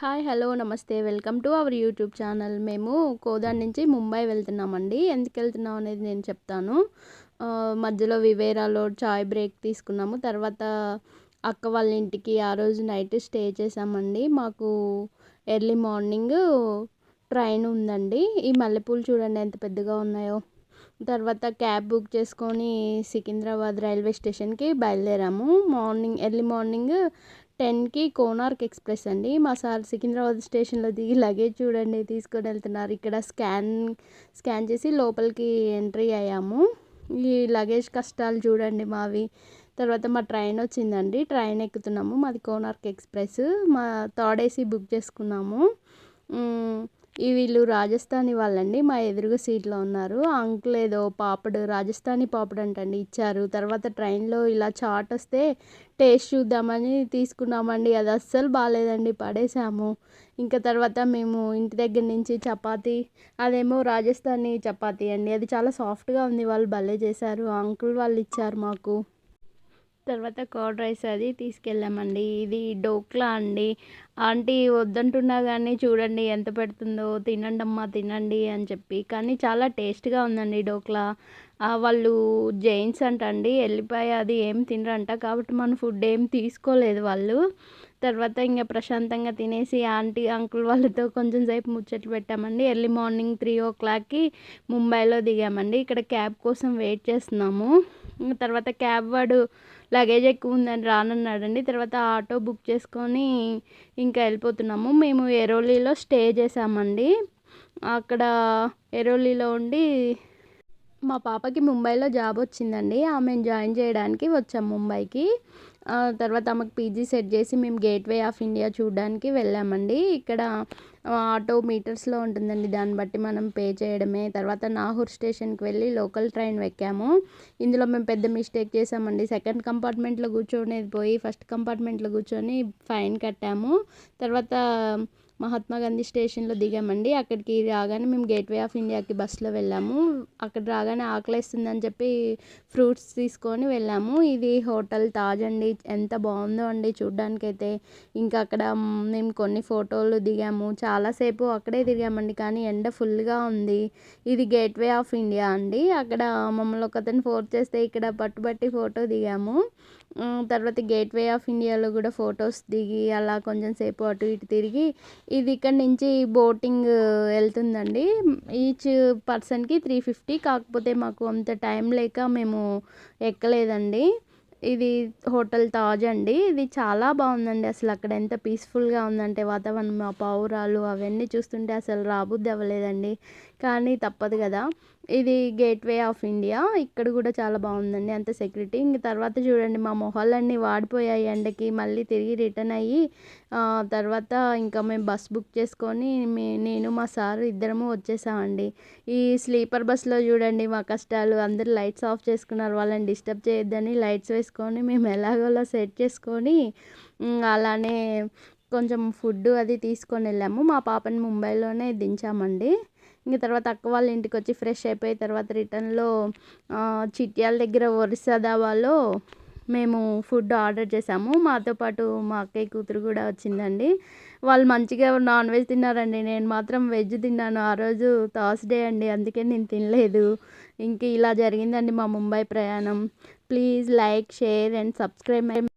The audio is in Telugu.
హాయ్ హలో నమస్తే. Welcome to our YouTube channel. మేము కోదాడ్ నుంచి ముంబై వెళ్తున్నామండి. ఎందుకు వెళ్తున్నాం అనేది నేను చెప్తాను. మధ్యలో వివేరాలో చాయ్ బ్రేక్ తీసుకున్నాము. తర్వాత అక్క వాళ్ళ ఇంటికి ఆ రోజు నైట్ స్టే చేసామండి మాకు ఎర్లీ మార్నింగ్ ట్రైన్ ఉందండి. ఈ మల్లెపూలు చూడండి ఎంత పెద్దగా ఉన్నాయో. తర్వాత క్యాబ్ బుక్ చేసుకొని సికింద్రాబాద్ రైల్వే స్టేషన్కి బయలుదేరాము. మార్నింగ్ ఎర్లీ మార్నింగ్ టెన్కి కోనార్క్ ఎక్స్ప్రెస్ అండి. మా సార్ సికింద్రాబాద్ స్టేషన్లో దిగి లగేజ్ చూడండి తీసుకొని వెళ్తున్నారు. ఇక్కడ స్కాన్ స్కాన్ చేసి లోపలికి ఎంట్రీ అయ్యాము. ఈ లగేజ్ కష్టాలు చూడండి మావి. తర్వాత మా ట్రైన్ వచ్చిందండి. ట్రైన్ ఎక్కుతున్నాము. మాది కోనార్క్ ఎక్స్ప్రెస్. మా థర్డ్ ఏసీ బుక్ చేసుకున్నాము. ఈ వీళ్ళు రాజస్థానీ వాళ్ళండి. మా ఎదురుగా సీట్లో ఉన్నారు. అంకుల్ ఏదో పాపడు రాజస్థానీ పాపడు అంటండి ఇచ్చారు. తర్వాత ట్రైన్లో ఇలా చాట్ వస్తే టేస్ట్ చూద్దామని తీసుకున్నామండి. అది అస్సలు బాగాలేదండి పడేసాము. ఇంకా తర్వాత మేము ఇంటి దగ్గర నుంచి చపాతీ అదేమో రాజస్థానీ చపాతీ అండి. అది చాలా సాఫ్ట్గా ఉంది. వాళ్ళు భలే చేశారు. అంకుల్ వాళ్ళు ఇచ్చారు మాకు. తర్వాత కర్డ్ రైస్ అది తీసుకెళ్ళామండి. ఇది డోక్లా అండి. ఆంటీ వద్దంటున్నా కానీ చూడండి ఎంత పెడుతుందో తినండి అమ్మా తినండి అని చెప్పి. కానీ చాలా టేస్ట్గా ఉందండి డోక్లా. వాళ్ళు జైన్స్ అంట అండి వెళ్ళిపోయి అది ఏం తినరంట. కాబట్టి మన ఫుడ్ ఏం తీసుకోలేదు వాళ్ళు. తర్వాత ఇంకా ప్రశాంతంగా తినేసి ఆంటీ అంకుల్ వాళ్ళతో కొంచెం సేపు ముచ్చట్లు పెట్టామండి. ఎర్లీ మార్నింగ్ త్రీ ఓ క్లాక్కి ముంబైలో దిగామండి. ఇక్కడ క్యాబ్ కోసం వెయిట్ చేస్తున్నాము. తర్వాత క్యాబ్ వాడు లగేజ్ ఎక్కువ ఉందని రానన్నాడండి. తర్వాత ఆటో బుక్ చేసుకొని ఇంకా వెళ్ళిపోతున్నాము. మేము ఎరోలీలో స్టే చేసామండి అక్కడ ఎరోలీలో ఉండి మా పాపకి ముంబైలో జాబ్ వచ్చిందండి. ఆమెను జాయిన్ చేయడానికి వచ్చాం ముంబైకి. తర్వాత ఆమెకు పీజీ సెట్ చేసి మేము గేట్వే ఆఫ్ ఇండియా చూడడానికి వెళ్ళామండి. ఇక్కడ ఆటో మీటర్స్లో ఉంటుందండి. దాన్ని బట్టి మనం పే చేయడమే. తర్వాత నాహూర్ స్టేషన్కి వెళ్ళి లోకల్ ట్రైన్ ఎక్కాము ఇందులో మేము పెద్ద మిస్టేక్ చేసామండి సెకండ్ కంపార్ట్మెంట్లో కూర్చొనేది పోయి ఫస్ట్ కంపార్ట్మెంట్లో కూర్చొని ఫైన్ కట్టాము. తర్వాత మహాత్మా గాంధీ స్టేషన్లో దిగామండి. అక్కడికి రాగానే మేము గేట్వే ఆఫ్ ఇండియాకి బస్సులో వెళ్ళాము. అక్కడ రాగానే ఆకలేస్తుందని చెప్పి ఫ్రూట్స్ తీసుకొని వెళ్ళాము. ఇది హోటల్ తాజ్ అండి. ఎంత బాగుందో అండి చూడ్డానికైతే. ఇంకా అక్కడ మేము కొన్ని ఫోటోలు దిగాము. చాలాసేపు అక్కడే దిగామండి కానీ ఎండ ఫుల్గా ఉంది. ఇది గేట్వే ఆఫ్ ఇండియా అండి. అక్కడ మమ్మల్ని ఒకతను ఫోర్స్ చేస్తే ఇక్కడ పట్టుబట్టి ఫోటో దిగాము. తర్వాత గేట్వే ఆఫ్ ఇండియాలో కూడా ఫొటోస్ దిగి అలా కొంచెం సేపు అటు ఇటు తిరిగి ఇది ఇక్కడ నుంచి బోటింగ్ వెళ్తుందండి. ఈచ్ పర్సన్కి త్రీ ఫిఫ్టీ కాకపోతే మాకు అంత టైం లేక మేము ఎక్కలేదండి. ఇది హోటల్ తాజ్ అండి. ఇది చాలా బాగుందండి. అసలు అక్కడ ఎంత పీస్ఫుల్గా ఉందంటే వాతావరణం ఆ పావురాలు అవన్నీ చూస్తుంటే అసలు రాబుద్ది అవ్వలేదండి. కానీ తప్పదు కదా. ఇది గేట్వే ఆఫ్ ఇండియా. ఇక్కడ కూడా చాలా బాగుందండి అంత సెక్యూరిటీ. ఇంక తర్వాత చూడండి మా మొహాలన్నీ వాడిపోయాయి ఎండకి. మళ్ళీ తిరిగి రిటర్న్ అయ్యి తర్వాత ఇంకా మేము బస్ బుక్ చేసుకొని మే నేను మా సారు ఇద్దరము వచ్చేసామండి. ఈ స్లీపర్ బస్లో చూడండి మా కష్టాలు. అందరు లైట్స్ ఆఫ్ చేసుకున్నారు. వాళ్ళని డిస్టర్బ్ చేయొద్దని లైట్స్ వేసుకొని మేము ఎలాగోలా సెట్ చేసుకొని అలానే కొంచెం ఫుడ్ అది తీసుకొని వెళ్ళాము. మా పాపని ముంబైలోనే దించామండి. ఇంకా తర్వాత అక్క వాళ్ళ ఇంటికి వచ్చి ఫ్రెష్ అయిపోయి తర్వాత రిటర్న్లో చిట్యాల దగ్గర ఒరిస్సా మేము ఫుడ్ ఆర్డర్ చేసాము. మాతో పాటు మా అక్కయ్య కూతురు కూడా వచ్చిందండి. వాళ్ళు మంచిగా నాన్ వెజ్ తిన్నారండి. నేను మాత్రం వెజ్ తిన్నాను. ఆ రోజు థర్స్డే అండి. అందుకే నేను తినలేదు. ఇంక ఇలా జరిగిందండి మా ముంబై ప్రయాణం. Please like share and subscribe